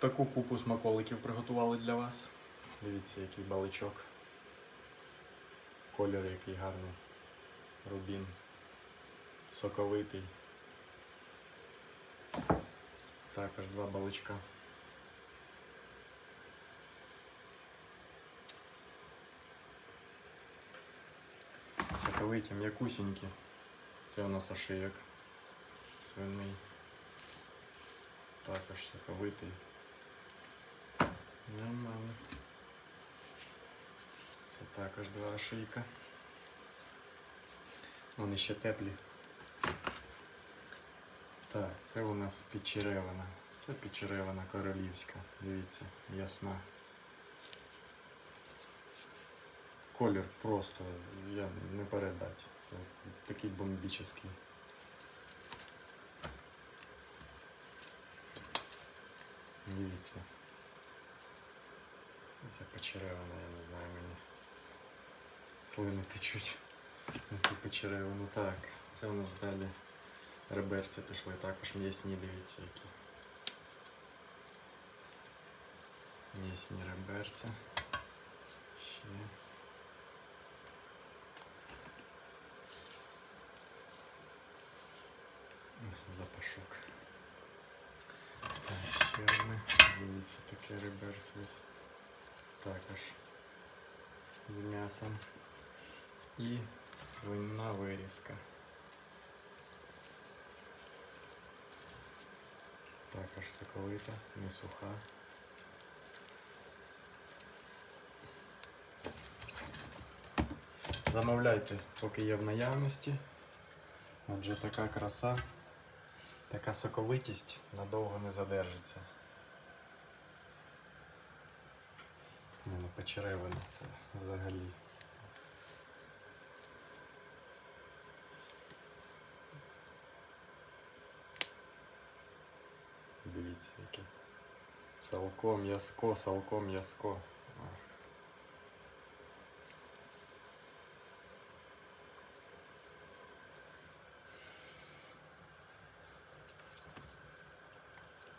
Таку купу смаколиків приготували для вас. Дивіться, який баличок. Колір який гарний. Рубін. Соковитий. Також два баличка. Соковиті, м'якусінькі. Це у нас ошийок. Свиний. Також соковитий. Нормально. Це також два ошийка. Вони ще теплі. Так, це у нас підчеревина. Це підчеревина королівська. Дивіться, ясна. Колір просто я не передати. Це такий бомбічний. Дивіться. Це почеревина, я не знаю мені. Слини течуть на цю почеревину. Так, це у нас далі реберці пішли, також м'ясні, дивіться які. М'ясні реберці. Ще. Запашок. Так, ще одне. Дивіться, таке реберце ось. Також з м'ясом. І свинна вирізка. Також соковита, не суха. Замовляйте, поки є в наявності. Отже, така краса, така соковитість надовго не задержиться. Ну це взагалі. Дивіться, яке. Салко, м'язко, салко, м'язко.